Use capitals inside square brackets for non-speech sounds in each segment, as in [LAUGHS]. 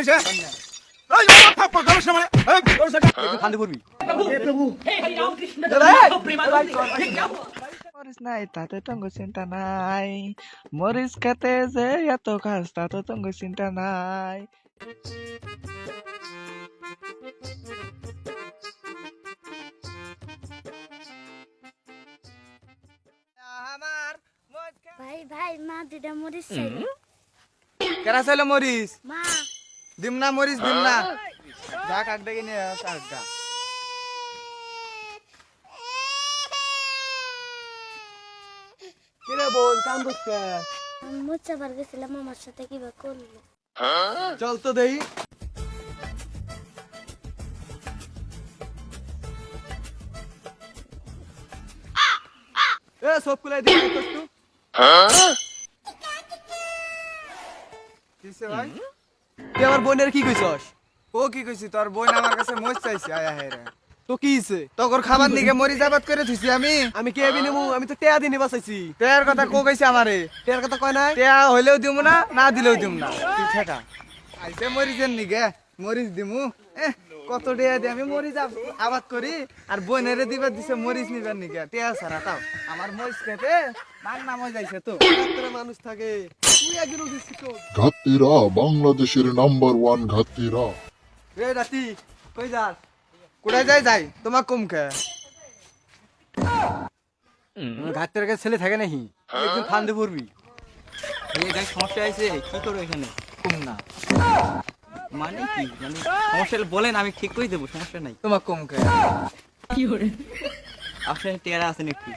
হয়েছে? চিন্তা নাই। মরিস খেতে যে এত ঘাস তাতে তঙ্গ চিন্তা নাই। ভাই ভাই মা দুটা মরিচ কেরা চাইলো মরিস? মা। দিম না মরিস দিম না যা কাক ডেকে নিয়ে আস কাকটা কিরে বোন কান্দুস কে আমি মোচা বার গেছিলাম আমার সাথে কিবা করল? চল তো দেই। এ সব কুলাই দিই তো একটু কিসে ভাই? তুই আমার বোনের কি কইছস? ও কি কইছি তোর বোন আমার কাছে মরিচ চাইছে আয়া হে রে তো কি হইছে? তোর খাবার নিকে মরিচ আবাদ করে থুইছি আমি। আমি কে বিনে মু? আমি তো টেয়া দিনে বাঁচাইছি। তেয়ার কথা কো কইছে আমারে। টেয়ার কথা কয় নাই? তেয়া হইলেও দিম না না দিলেও দিম না। তুই ঠেকা। আইছে মরিচের নিকে মরিচ দিমু। কত টেয়া দি আমি মরিচ আব- আবাদ করি আর বোনেরে দিবার দিছে মরিচ নিবার নিকে। টেয়া সারা তাও। আমার মরিচ খেতে মান নাম হয়ে যাইছে তো মানুষ থাকে। ঘাত্তিরা বাংলাদেশের নাম্বার ওয়ান ঘাত্তিরা। রে রাতি কই যাস? কোথায় যাই যাই? তোমার কম খে ঘাটের কাছে ছেলে থাকে নাকি? একদিন ফান্দে পড়বি এই দেখ সমস্যা আছে কি করব এখানে? কম না। মানে কি? মানে সমস্যা বলেন আমি ঠিক করে দেবো সমস্যা নাই। তোমার কম খে আপনার টেয়ারা আছেন একটু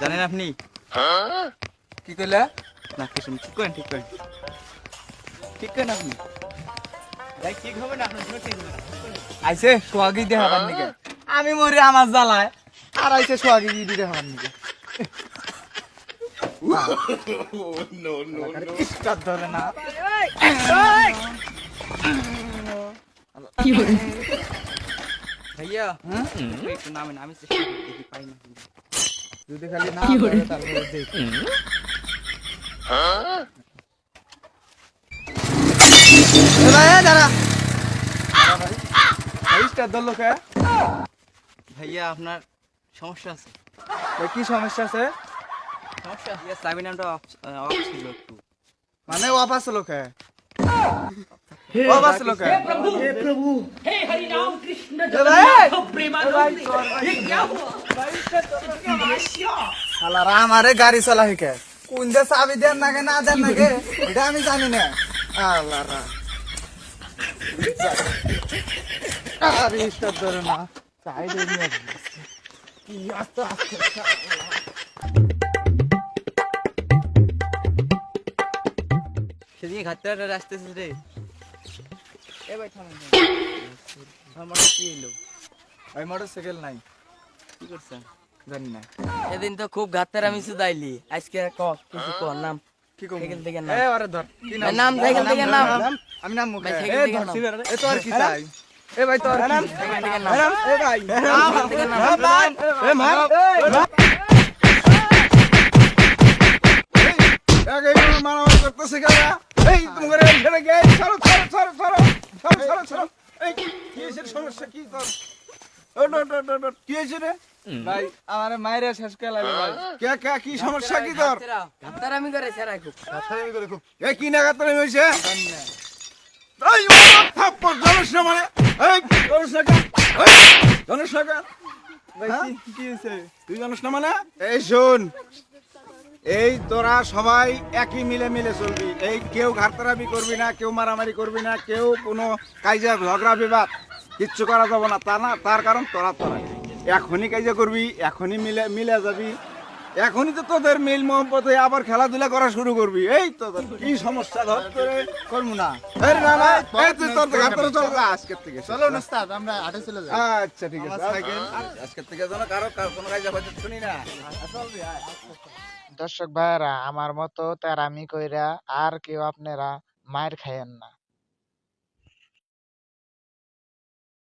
জানেন আপনি? কি কইলা? না কিছু ঠিক করেন ঠিক করেন। ঠিক করেন আপনি? ভাই ঠিক হবে না? আপনার জন্য ঠিক হবে দেখাবার নিকে? আমি মরি আমার জ্বালায়। আর আইছে সোহাগি দি দেখাবার নিকে? স্টার ধরে না। ভাইয়া একটু নামেন আমি চেষ্টা [LAUGHS] দেখি পাই না। যদি খালি না ধরে তারপরে দেখি এ ভাই, এ দাঁড়া। ভাই, স্টার ধরলো কে? ভাইয়া আপনার সমস্যা আছে ভাই, কি সমস্যা আছে সমস্যা আছে চাবি নামটা অফ অফ ছিল একটু মানে ওয়াপাস লোকে ওয়াপাস লোকে শালারা আমারে গাড়ি চলা শিখে কোন দে চাবি দেন নাকি না দেন নাকি এটা আমি জানি না। আল্লাহরা আরে স্টার ধরে না। সাইডে কি আস্তে আস্তে সেদিকে ঘাটতে আসতেছে রে। এ ভাই থামেন আমার কি এলো ওই মোটর সাইকেল নাই। কি করছেন? জানি না সেদিন তো খুব ঘাটতে আমি শুধাইলি আজকে ক কিছু ক নাম কি কম সাইকেল থেকে নাম এ আরে ধর কি নাম সাইকেল থেকে নাম আমি নাম মুখে এ সাইকেল থেকে ধরছি নাম। রে। এ তোর কি চাই এ ভাই তোর কি সাইকেল থেকে নাম এ ভাই সাইকেল থেকে নাম এ মার আগে মারামারি করতেছে কেন কি হয়েছে রে? ভাই আমার মায়ের শেষ কে লাগে ভাই। কে কে কি সমস্যা কি তোর? ঘাটতে করে ছেড়া খুব। এ কি নাগাদ তোর হয়েছে এই থাপ্পড় না মানে। এই ধনুষ না এই, ধনুষ না কি কি হয়েছে? তুই জানিস না মানে? এই শোন এই তোরা সবাই একই মিলে মিলে চলবি। এই কেউ ঘাটতারাবি করবি না কেউ মারামারি করবি না কেউ কোনো কাইজা ঝগড়া বিবাদ। কিচ্ছু করা যাবে না তা না তার কারণ তোরা তোরা। এখনই কাইজা করবি এখনই মিলে মিলে যাবি। এখনই তো তোদের মিল মোহব্বত হয়ে আবার খেলাধুলা করা শুরু করবি। এই তোদের কি সমস্যা ধর তোরে করব না। এই না না এই তুই তোর চল আজকের থেকে চলো না আমরা হাটে চলে যাই। আচ্ছা ঠিক আছে সাইকেল। আজকের থেকে যেন কারও কারও কোনো কাজে হয়তো শুনি না। চলবি দর্শক ভাইরা আমার মতো তেরামি কইরা আর কেউ আপনারা মায়ের খাইয়েন না।